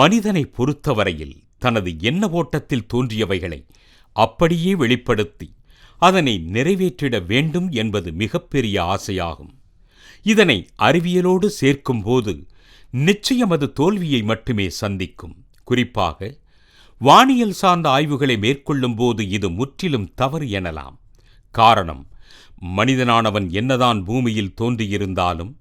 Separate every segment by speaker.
Speaker 1: மனிதனை பொறுத்தவரையில் தனது எண்ண ஓட்டத்தில் தோன்றியவைகளை அப்படியே வெளிப்படுத்தி அதனை நிறைவேற்றிட வேண்டும் என்பது மிகப்பெரிய ஆசையாகும். இதனை அறிவியலோடு சேர்க்கும்போது நிச்சயம் அது தோல்வியை மட்டுமே சந்திக்கும். குறிப்பாக வானியல் சார்ந்த ஆய்வுகளை மேற்கொள்ளும்போது இது முற்றிலும் தவறு எனலாம். காரணம் மனிதனானவன் என்னதான் பூமியில் தோன்றியிருந்தாலும்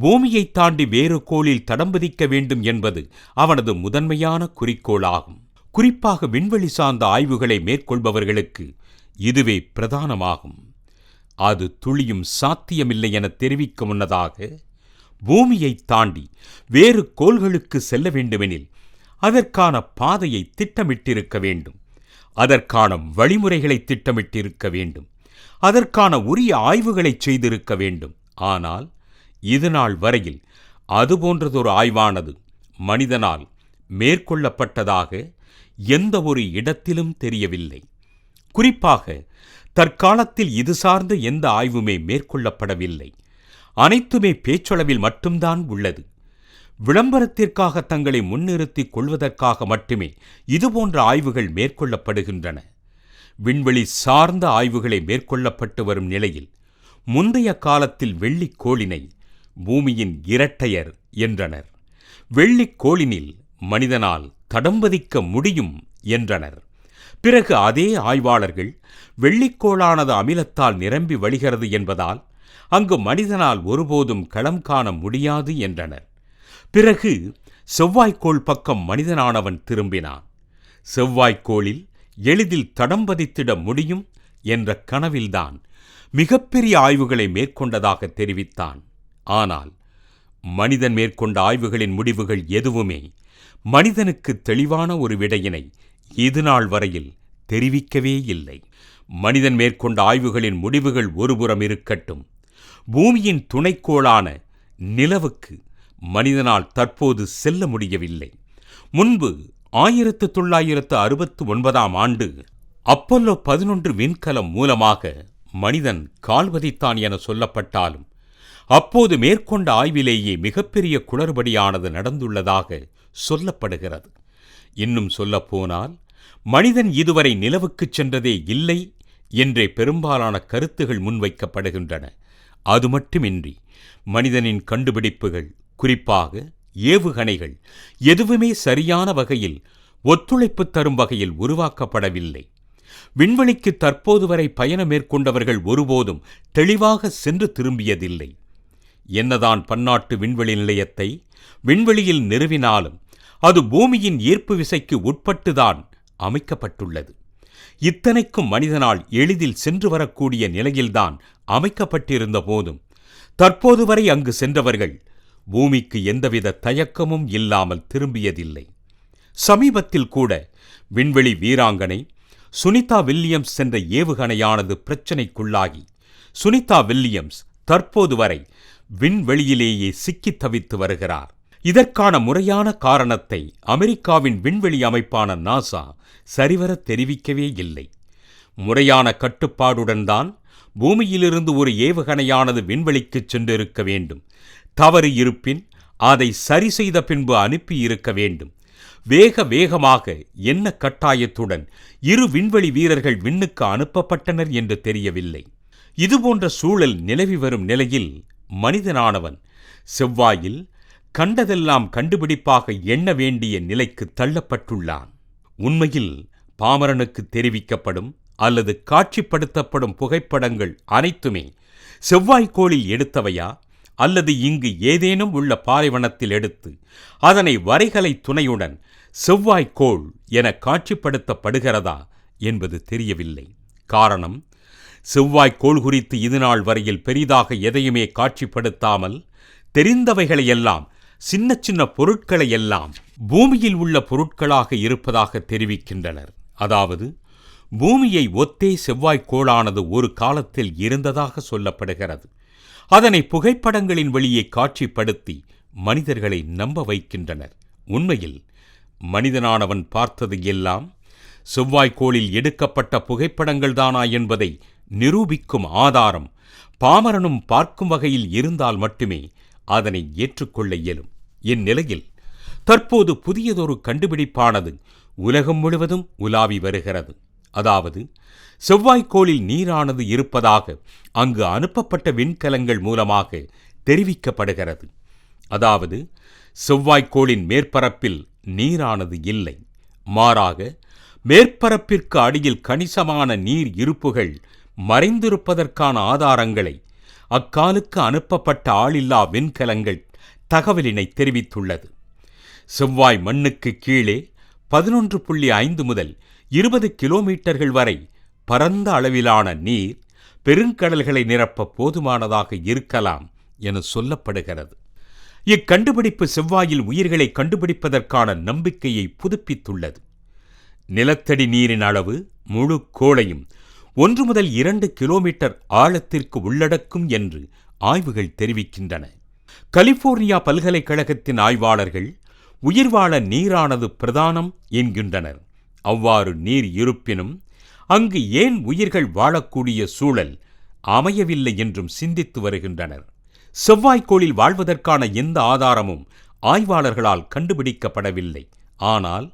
Speaker 1: பூமியை தாண்டி வேறு கோளில் தடம்பதிக்க வேண்டும் என்பது அவனது முதன்மையான குறிக்கோளாகும். குறிப்பாக விண்வெளி சார்ந்த ஆய்வுகளை மேற்கொள்பவர்களுக்கு இதுவே பிரதானமாகும். அது துளியும் சாத்தியமில்லை என தெரிவிக்க முன்னதாக பூமியை தாண்டி வேறு கோள்களுக்கு செல்ல வேண்டுமெனில் அதற்கான பாதையை திட்டமிட்டிருக்க வேண்டும். அதற்கான வழிமுறைகளை திட்டமிட்டிருக்க வேண்டும். அதற்கான உரிய ஆய்வுகளை செய்திருக்க வேண்டும். ஆனால் இதுநாள் வரையில் அதுபோன்றதொரு ஆய்வானது மனிதனால் மேற்கொள்ளப்பட்டதாக எந்த ஒரு இடத்திலும் தெரியவில்லை. குறிப்பாக தற்காலத்தில் இது சார்ந்த எந்த ஆய்வுமே மேற்கொள்ளப்படவில்லை. அனைத்துமே பேச்சளவில் மட்டும்தான் உள்ளது. விளம்பரத்திற்காக தங்களை முன்னிறுத்திக் கொள்வதற்காக மட்டுமே இதுபோன்ற ஆய்வுகள் மேற்கொள்ளப்படுகின்றன. விண்வெளி சார்ந்த ஆய்வுகளை மேற்கொள்ளப்பட்டு வரும் நிலையில் முந்தைய காலத்தில் வெள்ளிக் கோளினை பூமியின் இரட்டையர் என்றனர். வெள்ளிக் கோளினில் மனிதனால் தடம்பதிக்க முடியும் என்றனர். பிறகு அதே ஆய்வாளர்கள் வெள்ளிக்கோளானது அமிலத்தால் நிரம்பி வழிகிறது என்பதால் அங்கு மனிதனால் ஒருபோதும் களம் காண முடியாது என்றனர். பிறகு செவ்வாய்க்கோள் பக்கம் மனிதனானவன் திரும்பினான். செவ்வாய்க்கோளில் எளிதில் தடம்பதித்திட முடியும் என்ற கனவில்தான் மிகப்பெரிய ஆய்வுகளை மேற்கொண்டதாக தெரிவித்தான். ஆனால் மனிதன் மேற்கொண்ட ஆய்வுகளின் முடிவுகள் எதுவுமே மனிதனுக்கு தெளிவான ஒரு விடையினை இதுநாள் வரையில் தெரிவிக்கவே இல்லை. மனிதன் மேற்கொண்ட ஆய்வுகளின் முடிவுகள் ஒருபுறம் இருக்கட்டும். பூமியின் துணைக்கோளான நிலவுக்கு மனிதனால் தற்போது செல்ல முடியவில்லை. முன்பு ஆயிரத்து தொள்ளாயிரத்து அறுபத்து ஒன்பதாம் ஆண்டு அப்பல்லோ பதினொன்று விண்கலம் மூலமாக மனிதன் கால்வதைத்தான் என சொல்லப்பட்டாலும் அப்போது மேற்கொண்ட ஆய்விலேயே மிகப்பெரிய குளறுபடியானது நடந்துள்ளதாக சொல்லப்படுகிறது. இன்னும் சொல்லப்போனால் மனிதன் இதுவரை நிலவுக்குச் சென்றதே இல்லை என்றே பெரும்பாலான கருத்துகள் முன்வைக்கப்படுகின்றன. அது மட்டுமின்றி மனிதனின் கண்டுபிடிப்புகள் குறிப்பாக ஏவுகணைகள் எதுவுமே சரியான வகையில் ஒத்துழைப்பு தரும் வகையில் உருவாக்கப்படவில்லை. விண்வெளிக்கு தற்போது வரை பயணம் மேற்கொண்டவர்கள் ஒருபோதும் தெளிவாக சென்று திரும்பியதில்லை. என்னதான் பன்னாட்டு விண்வெளி நிலையத்தை விண்வெளியில் நிறுவினாலும் அது பூமியின் ஈர்ப்பு விசைக்கு உட்பட்டுதான் அமைக்கப்பட்டுள்ளது. இத்தனைக்கும் மனிதனால் எளிதில் சென்று வரக்கூடிய நிலையில்தான் அமைக்கப்பட்டிருந்த போதும் தற்போது வரை அங்கு சென்றவர்கள் பூமிக்கு எந்தவித தயக்கமும் இல்லாமல் திரும்பியதில்லை. சமீபத்தில் கூட விண்வெளி வீராங்கனை சுனிதா வில்லியம்ஸ் சென்ற ஏவுகணையானது பிரச்சினைக்குள்ளாகி சுனிதா வில்லியம்ஸ் தற்போது வரை விண்வெளியிலேயே சிக்கித் தவித்து வருகிறார். இதற்கான முறையான காரணத்தை அமெரிக்காவின் விண்வெளி அமைப்பான நாசா சரிவர தெரிவிக்கவே இல்லை. முறையான கட்டுப்பாடுடன் தான் பூமியிலிருந்து ஒரு ஏவுகணையானது விண்வெளிக்குச் சென்றிருக்க வேண்டும். தவறு இருப்பின் அதை சரி செய்த பின்பு அனுப்பி இருக்க வேண்டும். வேக வேகமாக என்ன கட்டாயத்துடன் இரு விண்வெளி வீரர்கள் விண்ணுக்கு அனுப்பப்பட்டனர் என்று தெரியவில்லை. இதுபோன்ற சூழல் நிலவி வரும் நிலையில் மனிதனானவன். செவ்வாயில் கண்டதெல்லாம் கண்டுபிடிப்பாக எண்ண வேண்டிய நிலைக்கு தள்ளப்பட்டுள்ளான். உண்மையில் பாமரனுக்கு தெரிவிக்கப்படும் அல்லது காட்சிப்படுத்தப்படும் புகைப்படங்கள் அனைத்துமே செவ்வாய்க்கோளில் எடுத்தவையா? அல்லது இங்கு ஏதேனும் உள்ள பாலைவனத்தில் எடுத்து அதனை வரைகலை துணையுடன் செவ்வாய்க்கோள் என காட்சிப்படுத்தப்படுகிறதா என்பது தெரியவில்லை. காரணம் செவ்வாய்க்கோள் குறித்து இதுநாள் வரையில் பெரிதாக எதையுமே காட்சிப்படுத்தாமல் தெரிந்தவைகளையெல்லாம் சின்ன சின்ன பொருட்களையெல்லாம் பூமியில் உள்ள பொருட்களாக இருப்பதாக தெரிவிக்கின்றனர். அதாவது பூமியை ஒத்தே செவ்வாய்க்கோளானது ஒரு காலத்தில் இருந்ததாக சொல்லப்படுகிறது. அதனை புகைப்படங்களின் வழியே காட்சிப்படுத்தி மனிதர்களை நம்ப வைக்கின்றனர். உண்மையில் மனிதனானவன் பார்த்தது எல்லாம் செவ்வாய்க்கோளில் எடுக்கப்பட்ட புகைப்படங்கள்தானா என்பதை நிரூபிக்கும் ஆதாரம் பாமரனும் பார்க்கும் வகையில் இருந்தால் மட்டுமே அதனை ஏற்றுக்கொள்ள இயலும். இந்நிலையில் தற்போது புதியதொரு கண்டுபிடிப்பானது உலகம் முழுவதும் உலாவி வருகிறது. அதாவது செவ்வாய்க்கோளில் நீரானது இருப்பதாக அங்கு அனுப்பப்பட்ட விண்கலங்கள் மூலமாக தெரிவிக்கப்படுகிறது. அதாவது செவ்வாய்க்கோளின் மேற்பரப்பில் நீரானது இல்லை. மாறாக மேற்பரப்பிற்கு அடியில் கணிசமான நீர் இருப்புகள் மறைந்திருப்பதற்கான ஆதாரங்களை அக்காலுக்கு அனுப்பப்பட்ட ஆளில்லா விண்கலங்கள் தகவலினை தெரிவித்துள்ளது. செவ்வாய் மண்ணுக்கு கீழே பதினொன்று புள்ளி ஐந்து முதல் இருபது கிலோமீட்டர்கள் வரை பரந்த அளவிலான நீர் பெருங்கடல்களை நிரப்ப போதுமானதாக இருக்கலாம் என சொல்லப்படுகிறது. இக்கண்டுபிடிப்பு செவ்வாயில் உயிர்களை கண்டுபிடிப்பதற்கான நம்பிக்கையை புதுப்பித்துள்ளது. நிலத்தடி நீரின் அளவு முழு கோளையும் ஒன்று முதல் இரண்டு கிலோமீட்டர் ஆழத்திற்கு உள்ளடக்கும் என்று ஆய்வுகள் தெரிவிக்கின்றன. கலிபோர்னியா பல்கலைக்கழகத்தின் ஆய்வாளர்கள் உயிர்வாழ நீரானது பிரதானம் என்கின்றனர். அவ்வாறு நீர் இருப்பினும் அங்கு ஏன் உயிர்கள் வாழக்கூடிய சூழல் அமையவில்லை என்றும் சிந்தித்து வருகின்றனர். செவ்வாய்க்கோளில் வாழ்வதற்கான எந்த ஆதாரமும் ஆய்வாளர்களால் கண்டுபிடிக்கப்படவில்லை. ஆனால்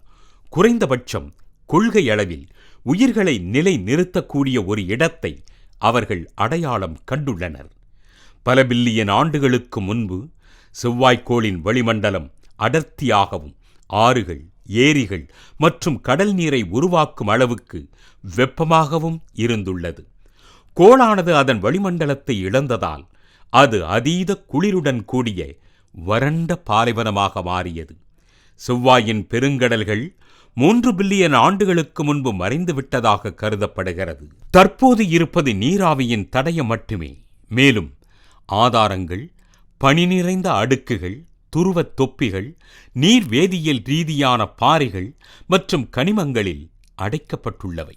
Speaker 1: குறைந்தபட்சம் கொள்கை அளவில் உயிர்களை நிலை நிறுத்தக்கூடிய ஒரு இடத்தை அவர்கள் அடையாளம் கண்டுள்ளனர். பல பில்லியன் ஆண்டுகளுக்கு முன்பு செவ்வாய்க்கோளின் வளிமண்டலம் அடர்த்தியாகவும் ஆறுகள் ஏரிகள் மற்றும் கடல் நீரை உருவாக்கும் அளவுக்கு வெப்பமாகவும் இருந்துள்ளது. கோளானது அதன் வளிமண்டலத்தை இழந்ததால் அது அதீத குளிருடன் கூடிய வறண்ட பாலைவனமாக மாறியது. செவ்வாயின் பெருங்கடல்கள் மூன்று பில்லியன் ஆண்டுகளுக்கு முன்பு மறைந்துவிட்டதாக கருதப்படுகிறது. தற்போது இருப்பது நீராவியின் தடயம் மட்டுமே. மேலும் ஆதாரங்கள் பனி நிறைந்த அடுக்குகள் துருவத் தொப்பிகள் நீர் வேதியியல் ரீதியான பாறைகள் மற்றும் கனிமங்களில் அடைக்கப்பட்டுள்ளவை.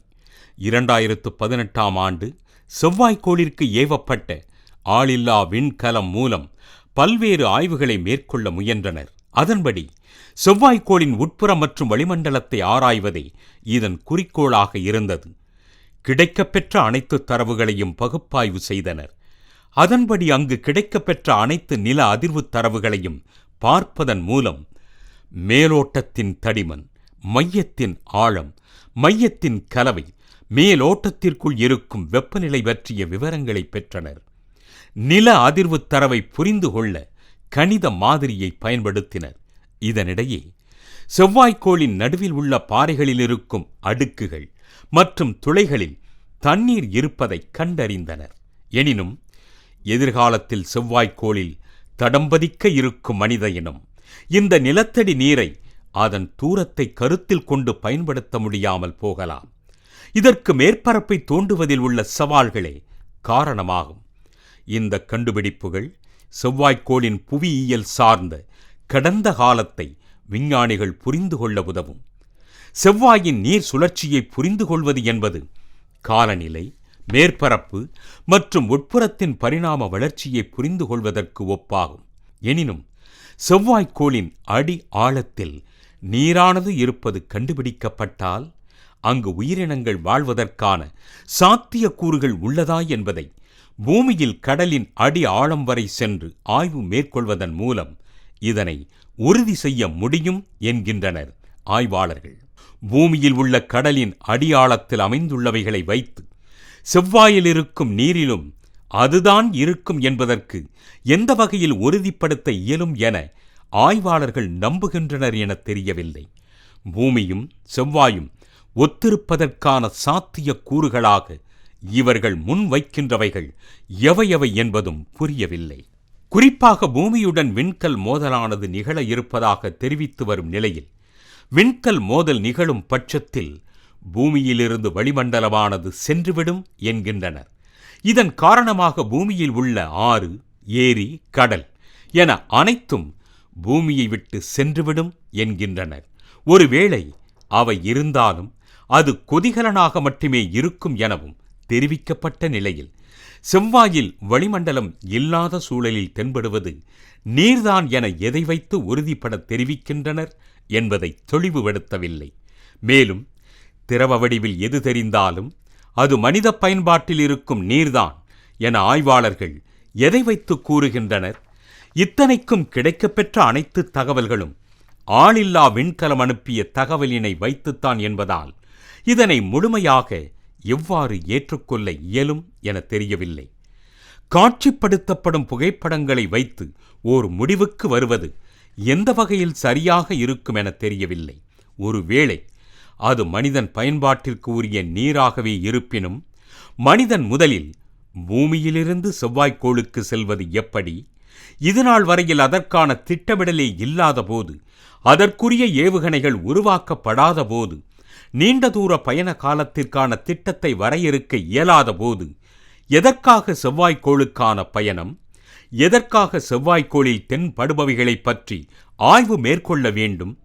Speaker 1: இரண்டாயிரத்து பதினெட்டாம் ஆண்டு செவ்வாய்க்கோளிற்கு ஏவப்பட்ட ஆளில்லா விண்கலம் மூலம் பல்வேறு ஆய்வுகளை மேற்கொள்ள முயன்றனர். அதன்படி செவ்வாய்க்கோளின் உட்புறம் மற்றும் வளிமண்டலத்தை ஆராய்வதே இதன் குறிக்கோளாக இருந்தது. கிடைக்கப்பெற்ற அனைத்து தரவுகளையும் பகுப்பாய்வு செய்தனர். அதன்படி அங்கு கிடைக்கப்பெற்ற அனைத்து நில அதிர்வு தரவுகளையும் பார்ப்பதன் மூலம் மேலோட்டத்தின் தடிமன் மையத்தின் ஆழம் மையத்தின் கலவை மேலோட்டத்திற்குள் இருக்கும் வெப்பநிலை பற்றிய விவரங்களை பெற்றனர். நில அதிர்வு தரவை புரிந்து கொள்ள கணித மாதிரியை பயன்படுத்தினர். இதனிடையே செவ்வாய்க்கோளின் நடுவில் உள்ள பாறைகளில் இருக்கும் அடுக்குகள் மற்றும் துளைகளில் தண்ணீர் இருப்பதை கண்டறிந்தனர். எனினும் எதிர்காலத்தில் செவ்வாய்க்கோளில் தடம்பதிக்க இருக்கும் மனித இனம் இந்த நிலத்தடி நீரை அதன் தூரத்தை கருத்தில் கொண்டு பயன்படுத்த முடியாமல் போகலாம். இதற்கு மேற்பரப்பை தோண்டுவதில் உள்ள சவால்களே காரணமாகும். இந்த கண்டுபிடிப்புகள் செவ்வாய்க்கோளின் புவியியல் சார்ந்த கடந்த காலத்தை விஞ்ஞானிகள் புரிந்து கொள்ள உதவும். செவ்வாயின் நீர் சுழற்சியை புரிந்து கொள்வது என்பது காலநிலை மேற்பரப்பு மற்றும் உட்புறத்தின் பரிணாம வளர்ச்சியை புரிந்து கொள்வதற்கு ஒப்பாகும். எனினும் செவ்வாய்க்கோளின் அடி ஆழத்தில் நீரானது இருப்பது கண்டுபிடிக்கப்பட்டால் அங்கு உயிரினங்கள் வாழ்வதற்கான சாத்தியக்கூறுகள் உள்ளதா என்பதை பூமியில் கடலின் அடி ஆழம் வரை சென்று ஆய்வு மேற்கொள்வதன் மூலம் இதனை உறுதி செய்ய முடியும் என்கின்றனர் ஆய்வாளர்கள். பூமியில் உள்ள கடலின் அடியாழத்தில் அமைந்துள்ளவைகளை வைத்து செவ்வாயில் இருக்கும் நீரிலும் அதுதான் இருக்கும் என்பதற்கு எந்த வகையில் உறுதிப்படுத்த இயலும் என ஆய்வாளர்கள் நம்புகின்றனர் என தெரியவில்லை. பூமியும் செவ்வாயும் ஒத்திருப்பதற்கான சாத்திய கூறுகளாக இவர்கள் முன்வைக்கின்றவைகள் எவையவை என்பதும் புரியவில்லை. குறிப்பாக பூமியுடன் விண்கல் மோதலானது நிகழ இருப்பதாக தெரிவித்து வரும் நிலையில் விண்கல் மோதல் நிகழும் பட்சத்தில் பூமியிலிருந்து வளிமண்டலமானது சென்றுவிடும் என்கின்றனர். இதன் காரணமாக பூமியில் உள்ள ஆறு ஏரி கடல் என அனைத்தும் பூமியை விட்டு சென்றுவிடும் என்கின்றனர். ஒருவேளை அவை இருந்தாலும் அது கொதிகலனாக மட்டுமே இருக்கும் எனவும் தெரிவிக்கப்பட்ட நிலையில் செவ்வாயில் வளிமண்டலம் இல்லாத சூழலில் தென்படுவது நீர்தான் என எதை வைத்து உறுதிப்பட தெரிவிக்கின்றனர் என்பதை தெளிவுபடுத்தவில்லை. மேலும் திரவ வடிவில் எது தெரிந்தாலும் அது மனித பயன்பாட்டில் இருக்கும் நீர்தான் என ஆய்வாளர்கள் எதை வைத்து கூறுகின்றனர்? இத்தனைக்கும் கிடைக்கப்பெற்ற அனைத்து தகவல்களும் ஆளில்லா விண்கலம் அனுப்பிய தகவலினை வைத்துத்தான் என்பதால் இதனை முழுமையாக எவ்வாறு ஏற்றுக்கொள்ள இயலும் என தெரியவில்லை. காட்சிப்படுத்தப்படும் புகைப்படங்களை வைத்து ஓர் முடிவுக்கு வருவது எந்த வகையில் சரியாக இருக்கும் என தெரியவில்லை. ஒருவேளை அது மனிதன் பயன்பாட்டிற்கு உரிய நீராகவே இருப்பினும் மனிதன் முதலில் பூமியிலிருந்து செவ்வாய்க்கோளுக்கு செல்வது எப்படி? இதுநாள் வரையில் அதற்கான திட்டமிடலே இல்லாத போது அதற்குரிய ஏவுகணைகள் உருவாக்கப்படாத போது நீண்ட தூர பயண காலத்திற்கான திட்டத்தை வரையறுக்க இயலாத போது எதற்காக செவ்வாய்க்கோளுக்கான பயணம் எதற்காக செவ்வாய்க்கோளில் தென்படுபவைகளைப் பற்றி ஆய்வு மேற்கொள்ள வேண்டும்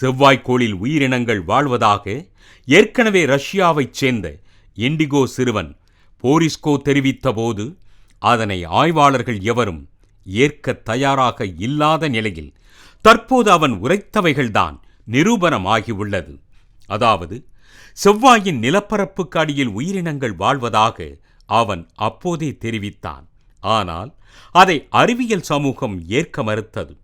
Speaker 1: செவ்வாய்க்கோளில் உயிரினங்கள் வாழ்வதாக ஏற்கனவே ரஷ்யாவைச் சேர்ந்த இண்டிகோ சிறுவன் போரிஸ்கோ தெரிவித்தபோது அதனை ஆய்வாளர்கள் எவரும் ஏற்க தயாராக இல்லாத நிலையில் தற்போது அவன் உரைத்தவைகள்தான் நிரூபணமாகியுள்ளது. அதாவது செவ்வாயின் நிலப்பரப்புக்கு அடியில் உயிரினங்கள் வாழ்வதாக அவன் அப்போதே தெரிவித்தான். ஆனால் அதை அறிவியல் சமூகம் ஏற்க மறுத்தது.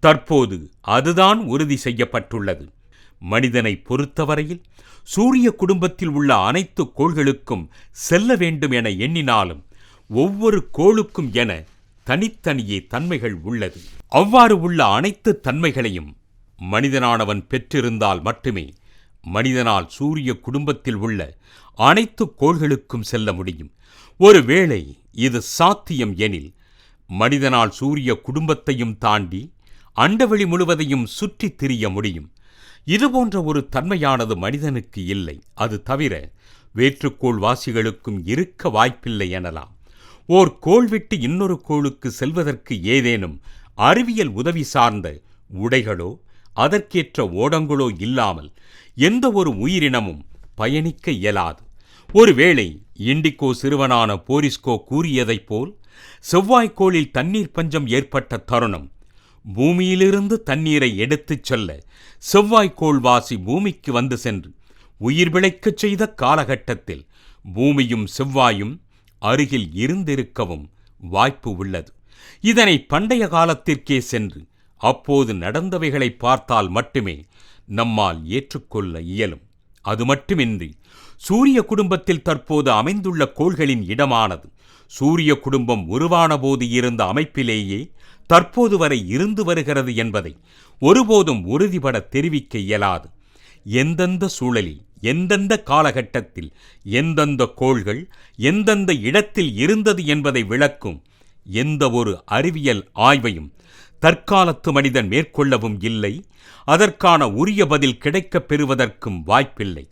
Speaker 1: தற்போது அதுதான் உறுதி செய்யப்பட்டுள்ளது. மனிதனை பொறுத்தவரையில் சூரிய குடும்பத்தில் உள்ள அனைத்து கோள்களுக்கும் செல்ல வேண்டும் என எண்ணினாலும் ஒவ்வொரு கோளுக்கும் என தனித்தனியே தன்மைகள் உள்ளது. அவ்வாறு உள்ள அனைத்து தன்மைகளையும் மனிதனானவன் பெற்றிருந்தால் மட்டுமே மனிதனால் சூரிய குடும்பத்தில் உள்ள அனைத்து கோள்களுக்கும் செல்ல முடியும். ஒருவேளை இது சாத்தியம் எனில் மனிதனால் சூரிய குடும்பத்தையும் தாண்டி அண்டவெளி முழுவதையும் சுற்றித் திரிய முடியும். இதுபோன்ற ஒரு தன்மையானது மனிதனுக்கு இல்லை. அது தவிர வேற்றுக்கோள் வாசிகளுக்கும் இருக்க வாய்ப்பில்லை எனலாம். ஓர் கோள் விட்டு இன்னொரு கோளுக்கு செல்வதற்கு ஏதேனும் அறிவியல் உதவி சார்ந்த உடைகளோ அதற்கேற்ற ஓடங்களோ இல்லாமல் எந்த ஒரு உயிரினமும் பயணிக்க இயலாது. ஒருவேளை இண்டிகோ சிறுவனான போரிஸ்கோ கூறியதைப் போல் செவ்வாய்க்கோளில் தண்ணீர் பஞ்சம் ஏற்பட்ட தருணம் பூமியிலிருந்து தண்ணீரை எடுத்துச் செல்ல செவ்வாய்க்கோள்வாசி பூமிக்கு வந்து சென்று உயிர் பிழைக்கச் செய்த காலகட்டத்தில் பூமியும் செவ்வாயும் அருகில் இருந்திருக்கவும் வாய்ப்பு உள்ளது. இதனை பண்டைய காலத்திற்கே சென்று அப்போது நடந்தவைகளை பார்த்தால் மட்டுமே நம்மால் ஏற்றுக்கொள்ள இயலும். அது மட்டுமின்றி சூரிய குடும்பத்தில் தற்போது அமைந்துள்ள கோள்களின் இடமானது சூரிய குடும்பம் உருவான போது இருந்த அமைப்பிலேயே தற்போது வரை இருந்து வருகிறது என்பதை ஒருபோதும் உறுதிபட தெரிவிக்க இயலாது. எந்தெந்த சூழலில் எந்தெந்த காலகட்டத்தில் எந்தெந்த கோள்கள் எந்தெந்த இடத்தில் இருந்தது என்பதை விளக்கும் எந்த ஒரு அறிவியல் ஆய்வையும் தற்காலத்து மனிதன் மேற்கொள்ளவும் இல்லை. அதற்கான உரிய பதில் கிடைக்கப் பெறுவதற்கும் வாய்ப்பில்லை.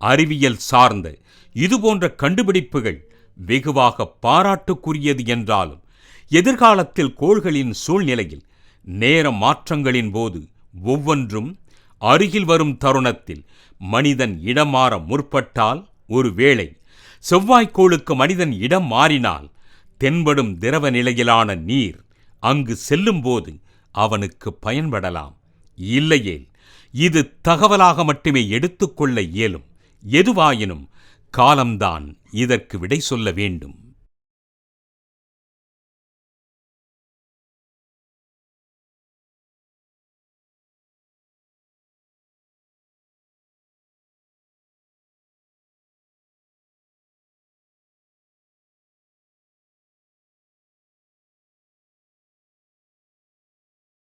Speaker 1: அறிவியல் சார்ந்த இதுபோன்ற கண்டுபிடிப்புகள் வெகுவாக பாராட்டுக்குரியது என்றாலும் எதிர்காலத்தில் கோள்களின் சூழ்நிலையில் நேர மாற்றங்களின் போது ஒவ்வொன்றும் அருகில் வரும் தருணத்தில் மனிதன் இடம் மாற முற்பட்டால் ஒருவேளை செவ்வாய்க்கோளுக்கு மனிதன் இடம் மாறினால் தென்படும் திரவ நிலையிலான நீர் அங்கு செல்லும்போது அவனுக்கு பயன்படலாம். இல்லையேல் இது தகவலாக மட்டுமே எடுத்துக்கொள்ள இயலும். எதுவாயினும் காலம்தான் இதற்கு விடை சொல்ல வேண்டும்.